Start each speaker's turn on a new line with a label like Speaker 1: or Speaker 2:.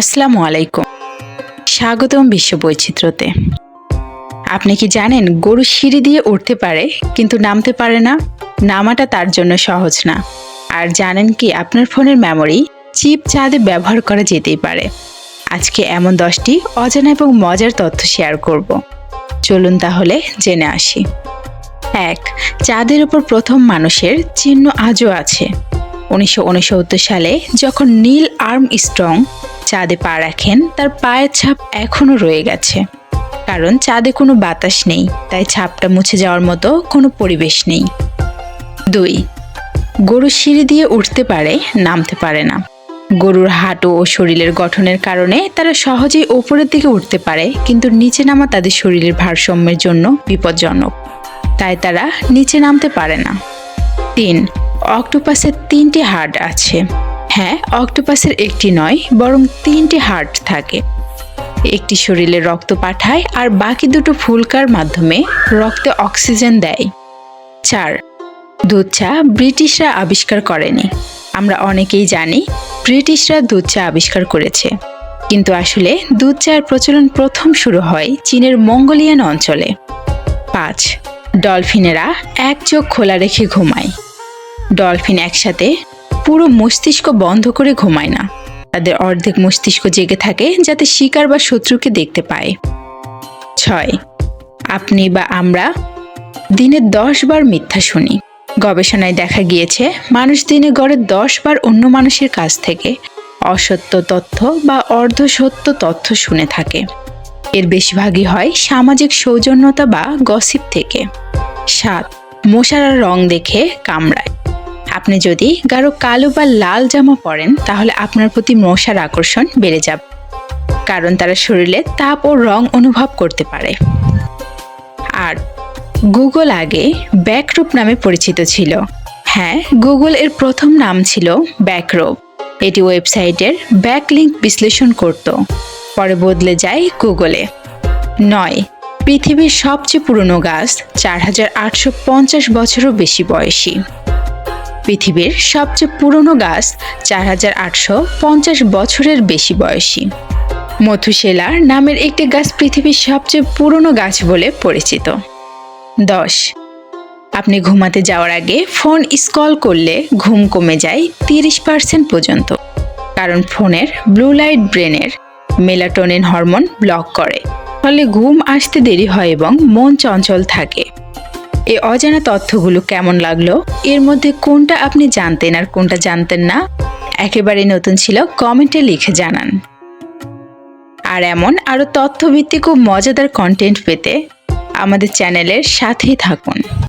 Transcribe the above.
Speaker 1: আসসালামু আলাইকুম। স্বাগতম বিশ্ব বৈচিত্র্যতে। আপনি কি জানেন গরু সিঁড়ি দিয়ে উঠতে পারে, কিন্তু নামতে পারে না? নামাটা তার জন্য সহজ না। আর জানেন কি, আপনার ফোনের মেমোরি চিপ চাঁদে ব্যবহার করা যেতেই পারে। আজকে এমন দশটি অজানা এবং মজার তথ্য শেয়ার করব। চলুন তাহলে জেনে আসি। এক, চাঁদের ওপর প্রথম মানুষের চিহ্ন আজও আছে। উনিশশো উনসত্তর সালে যখন নীল আর্ম স্ট্রং চাঁদে পা রাখেন, তার পায়ের ছাপ এখনও রয়ে গেছে। কারণ চাঁদে কোনো বাতাস নেই, তাই ছাপটা মুছে যাওয়ার মতো কোনো পরিবেশ নেই। দুই, গরু সিঁড়ি দিয়ে উঠতে পারে, নামতে পারে না। গরুর হাঁটু ও শরীরের গঠনের কারণে তারা সহজেই ওপরের দিকে উঠতে পারে, কিন্তু নিচে নামা তাদের শরীরের ভারসাম্যের জন্য বিপজ্জনক। তাই তারা নিচে নামতে পারে না। তিন অক্টোপাসের তিনটি হার্ট আছে। হ্যাঁ অক্টোপাসের একটি নয়, বরং তিনটি হার্ট থাকে। একটি শরীরে রক্ত পাঠায় আর বাকি দুটো ফুলকার মাধ্যমে রক্তে অক্সিজেন দেয়। চার দুধ চা ব্রিটিশরা আবিষ্কার করেনি। আমরা অনেকেই জানি ব্রিটিশরা দুধ চা আবিষ্কার করেছে। কিন্তু আসলে দুধ চায়ের প্রচলন প্রথম শুরু হয় চীনের মঙ্গোলিয়ান অঞ্চলে। পাঁচ, ডলফিনেরা এক চোখ খোলা রেখে ঘুমায়। ডলফিন একসাথে পুরো মস্তিষ্ক বন্ধ করে ঘুমায় না। তাদের অর্ধেক মস্তিষ্ক জেগে থাকে যাতে শিকার বা শত্রুকে দেখতে পায়। ছয়, আপনি বা আমরা দিনে দশ বার মিথ্যা শুনি। গবেষণায় দেখা গিয়েছে, মানুষ দিনে গড়ে দশ বার অন্য মানুষের কাছ থেকে অসত্য তথ্য বা অর্ধসত্য তথ্য শুনে থাকে। এর বেশিরভাগই হয় সামাজিক সৌজন্যতা বা গসিপ থেকে। সাত মশারা রং দেখে কামড়ায়। আপনি যদি গাঢ় কালো বা লাল জামা পরেন, তাহলে আপনার প্রতি মশার আকর্ষণ বেড়ে যাবে। কারণ তারা শরীরে তাপ ও রং অনুভব করতে পারে। আর গুগল আগে ব্যাকরূপ নামে পরিচিত ছিল। হ্যাঁ গুগল এর প্রথম নাম ছিল ব্যাকরোপ। এটি ওয়েবসাইটের ব্যাকলিঙ্ক বিশ্লেষণ করত। পরে বদলে যায় গুগলে। নয়, পৃথিবীর সবচেয়ে পুরনো গাছ চার হাজার আটশো পঞ্চাশ বছরও বেশি বয়সী। পৃথিবীর সবচেয়ে পুরনো গাছ চার হাজার আটশো পঞ্চাশ বছরের বেশি বয়সী। মথুশেলা নামের একটি গাছ পৃথিবীর সবচেয়ে পুরনো গাছ বলে পরিচিত। দশ। আপনি ঘুমাতে যাওয়ার আগে ফোন স্কল করলে ঘুম কমে যায় তিরিশ পার্সেন্ট পর্যন্ত। কারণ ফোনের ব্লু লাইট ব্রেনের মেলাটোনিন হরমোন ব্লক করে। ফলে ঘুম আসতে দেরি হয় এবং মন চঞ্চল থাকে। এই অজানা তথ্যগুলো কেমন লাগল? এর মধ্যে কোনটা আপনি জানতেন আর কোনটা জানতেন না? একেবারে নতুন ছিল, কমেন্টে লিখে জানান। আর এমন আরও তথ্যভিত্তিক ও মজাদার কন্টেন্ট পেতে আমাদের চ্যানেলের সাথেই থাকুন।